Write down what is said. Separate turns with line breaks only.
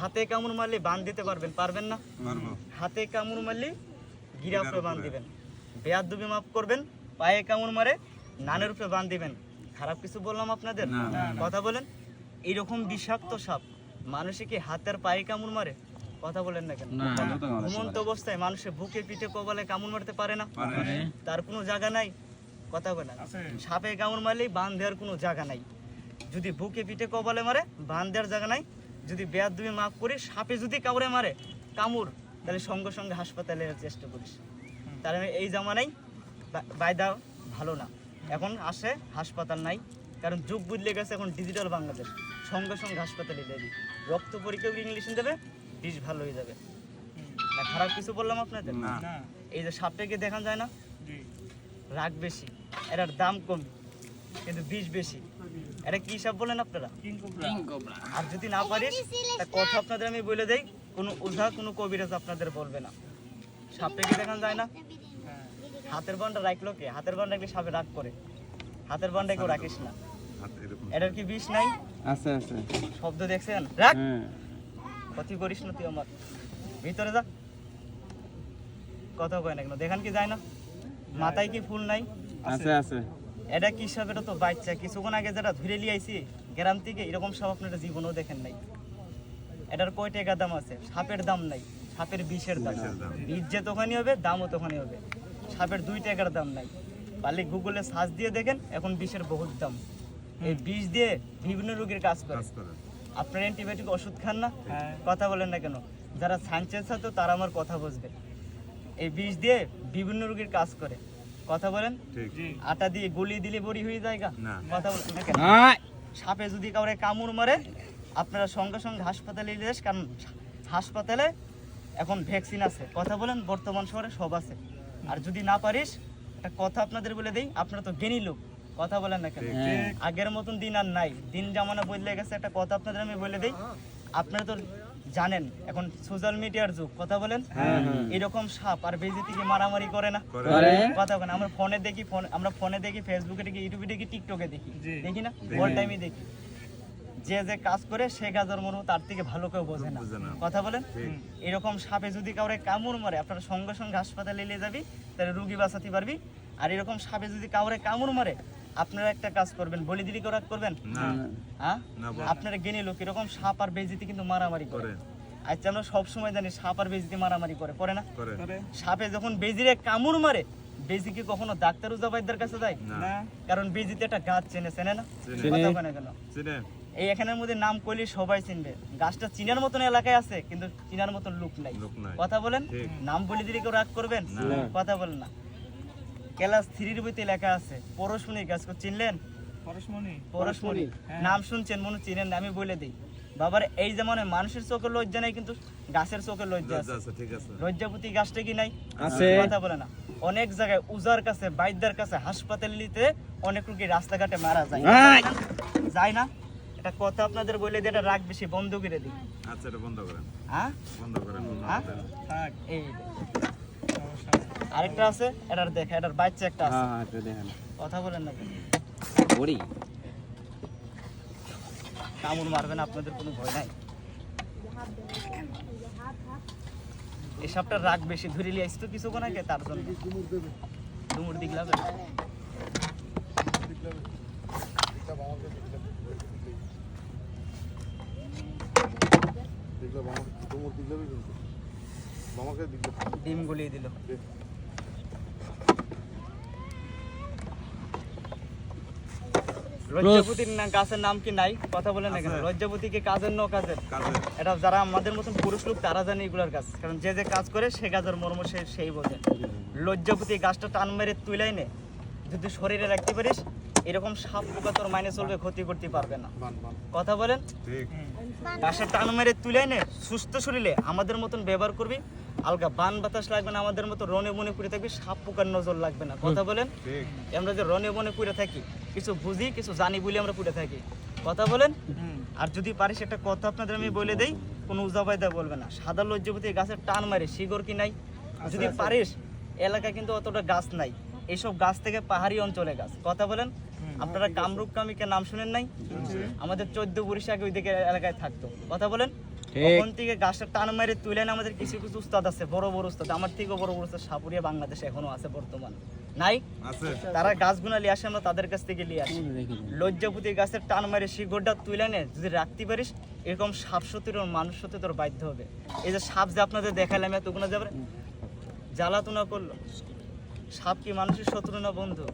হাতে কামড় মারলে বান দিতে পারবেন পারবেন না? হাতে কামড় মারলে গিরা উপরে বান দিবেন। বেয়ার দুবি মাফ করবেন পায়ে কামড় মারে নানের উপরে বান দিবেন। খারাপ কিছু বললাম আপনাদের? কথা বলেন। এইরকম বিষাক্ত সাপ মানুষে কি হাতের পায়ে কামড় মারে? কথা বলেন না কেন? ঘুমন্ত অবস্থায় মানুষের বুকে পিঠে কপালে কামড় মারতে পারে না। তার কোনো জায়গা নাই? কথা বলেন। সাপে কামড় মারলেই বান দেওয়ার কোনো জায়গা নাই। যদি বুকে পিঠে কপালে মারে বান দেওয়ার জায়গা নাই? যদি বেয়ার দুই মাফ করি সাপে যদি কামড়ে মারে কামড় তাহলে সঙ্গে সঙ্গে হাসপাতালে চেষ্টা করিস। তাহলে এই জামানাই বায়দা ভালো না। এখন আসে হাসপাতাল নাই। কারণ যুগ বুঝলে গেছে এখন ডিজিটাল বাংলাদেশ। সঙ্গে সঙ্গে হাসপাতালে দেবে রক্ত পরীক্ষা ইংলিশ দেবে বিষ ভালো হয়ে যাবে। না খারাপ কিছু বললাম আপনাদের?
না।
এই যে সাপটাকে দেখান যায় না? রাগ বেশি এটার দাম কম কিন্তু বিষ বেশি। এটা কি সাপ বলেন আপনারা? আর যদি না পারিস তা কথা আপনাদের আমি বলে দেই কোনো ওঝা কোনো কবিরাজ আপনাদের বলবে না। সাপটাকে দেখান যায় না? হাতের বানটা রাখল কে? হাতের বান রাখলে সাপে রাগ করে? হাতের বানটা কেউ রাখিস না। এটার কি বিষ নাই?
আছে আছে।
শব্দ দেখছেন? রাখ
হ্যাঁ।
ক্ষতি করিস না তুই আমার। ভিতরে যা। কথা কয় না কেন? দেখান কি যায় না? মাথায় কি ফুল নাই?
আছে। আছে।
এটা কি সাপ এটা তো বাচ্চা কিছুক্ষণ আগে যেটা ধরে নিয়ে আইছি গ্রাম থেকে এরকম সাপ আপনারা জীবনেও দেখেন নাই। এটার কয় টাকা দাম আছে? সাপের দাম নাই সাপের বিষের দাম। বীজ যে তখনই হবে দামও তখনই হবে। সাপের দুই টাকার দাম নাই। পারলে গুগলে সার্চ দিয়ে দেখেন এখন বিষের বহুত দাম। এই বিষ দিয়ে বিভিন্ন রোগের কাজ করে।
কাজ করে।
আপনার অ্যান্টিবায়োটিক ওষুধ খান না? কথা বলেন না কেন? যারা সায়েন্সের সাথে তারা আমার কথা বুঝবে। এই বিষ দিয়ে বিভিন্ন রোগের কাজ করে। কথা বলেন? আটা দিয়ে গলিয়ে দিলে বড়ি হয়ে যায় গা? কথা বলেন সাপে যদি কাউরে কামড় মারে আপনারা সঙ্গে সঙ্গে হাসপাতালে নিয়ে যাস কারণ হাসপাতালে এখন ভ্যাকসিন আছে। কথা বলেন বর্তমান শহরে সব আছে। আর যদি না পারিস একটা কথা আপনাদের বলে দেই আপনারা তো জ্ঞানী লোক। কথা বলেন না কেন। আগের মতন দিন আর নাই। দিন জামানা বদলে গেছে একটা কথা আপনাদের আমি বলে দেই। আপনারা তো জানেন এখন সোশ্যাল মিডিয়ার যুগ। কথা বলেন
হ্যাঁ, হ্যাঁ।
এরকম সাপ আর বেজে থেকে মারামারি করে না। কথা বলেন আমরা ফোনে দেখি ফোন আমরা ফোনে দেখি ফেসবুকে দেখি ইউটিউবে দেখি টিকটকে দেখি। দেখি না? অল টাইমই দেখি। যে যে কাজ করে সে কাজের মনে তার থেকে ভালো কেউ বোঝে না। কথা বলেন? এরকম সাপে যদি কাউরে কামড় মারে আপনারা সঙ্গে সঙ্গে হাসপাতালে নিয়ে যাবি তাহলে রুগী বাঁচাতে পারবি। আর এরকম সাপে যদি কাউরে কামড় মারে আপনারা একটা কাজ করবেন বলি দিলি করা করবেন?
না।
হ্যাঁ? আপনারা গেনে লোক এরকম সাপ আর বেজিতে কিন্তু মারামারি করে। আচ্ছা আমরা সবসময় জানি সাপ আর বেজিতে মারামারি করে করে না?
করে।
সাপে যখন বেজিরে কামড় মারে বেজি কি কখনো ডাক্তার উজাবাইদের কাছে যায়?
না।
কারণ বেজিতে একটা গাছ চেনে চেনে না?
চিনে।
কথা বলে না কেন? এই এখানের মধ্যে নাম করলে সবাই চিনবে। গাছটা চিনার মতন এলাকায় আছে কিন্তু চিনার মতন লোক নাই। কথা বলেন? নাম বলে দিলে কেউ রাগ করবেন? কথা বলেন না। ক্লাস থ্রির বইতে লেখা আছে। পরশমণি গাছ কো চিনলেন? পরশমণি। নাম শুনছেন মনে চিনেন না আমি বলে দিই। বাবার এই যেমন মানুষের চোখে লজ্জা নাই কিন্তু গাছের চোখে লজ্জা
লজ্জা
আছে
ঠিক আছে।
লজ্জাপতি গাছটা কি নাই?
আছে।
কথা বলে না। অনেক জায়গায় উজার কাছে বাইদ্যার কাছে হাসপাতালে নিতে অনেক রোগী রাস্তাঘাটে মারা যায়। যায় না? এটা কথা আপনাদের বলে দিয়ে এটা রাগ বেশি বন্ধ করে দিই।
আচ্ছা এটা বন্ধ করেন।
হ্যাঁ?
বন্ধ করেন
হ্যাঁ? এই। আরেকটা আছে এটার দেখা এটার বাচ্চা একটা আছে।
হ্যাঁ হ্যাঁ দেখেন।
কথা বলেন না?
বড়ি?
কামড় মারবেন আপনাদের কোনো ভয় নাই। এই সাপটা রাগ বেশি ধরে লিয়ে আসতো কিছু আগে তার জন্য। ডুমুর দিগলাবে ডিম গলিয়ে দিল। লজ্জাপতির গাছের নাম কি নাই? কথা বলেন না কেন। লজ্জাপতি কি কাজের ন কাজের। এটা যারা আমাদের মতন পুরুষ লোক তারা জানে এগুলোর কাজ। কারণ যে যে কাজ করে সে কাজের মর্ম সে সেই বোঝে। লজ্জাপতি গাছটা টান মেরে তুলাই নে যদি শরীরে রাখতে পারিস এরকম সাপ পোকা তোর মাইনে চলবে ক্ষতি করতে পারবে না। কথা বলেন?
ঠিক।
গাছের টান মেরে তুলে নে সুস্থ শরীরে আমাদের মতন ব্যবহার করবি আলগা বান বাতাস লাগবে না আমাদের মতো রনে মনে করে থাকবি সাপ পোকার নজর লাগবে না। কথা বলেন? আমরা যে রনে মনে করে থাকি কিছু বুঝি কিছু জানি বলে আমরা করে থাকি। কথা বলেন? আর যদি পারিস একটা কথা আপনাদের আমি বলে দেই কোনো উজাবাইদা বলবে না। সাদা লজ্জাপতি গাছের টান মারে শিগর কি নাই? যদি পারিস এলাকায় কিন্তু অতটা গাছ নাই। এইসব গাছ থেকে পাহাড়ি অঞ্চলে গাছ। কথা বলেন? আপনারা কামরূপ কামিকে নাম শুনেন নাই? আমাদের চোদ্দ বরিশ আগে ওই দিকে এলাকায় থাকতো। কথা বলেন? ওখান থেকে গাছটা টান মেরে তুলে আমাদের কিছু কিছু উস্তাদ আছে বড় বড় উস্তাদ। আমার থেকেও বড় বড় উস্তাদ সাপুরিয়া বাংলাদেশে এখনও আছে বর্তমান। নাই? তারা গাছগুলো নিয়ে আসে আমরা তাদের কাছ থেকে নিয়ে আসি। লজ্জাপতি গাছের টান মারে শিকড়টা তুলে নে যদি রাখতে পারিস এরকম সাপ সত্যি মানুষ সত্যি তোর বাধ্য হবে। এই যে সাপ যে আপনাদের দেখালাম এতগুলো যাবে জ্বালাতনা করল। সাপ কি মানুষের শত্রু না বন্ধু?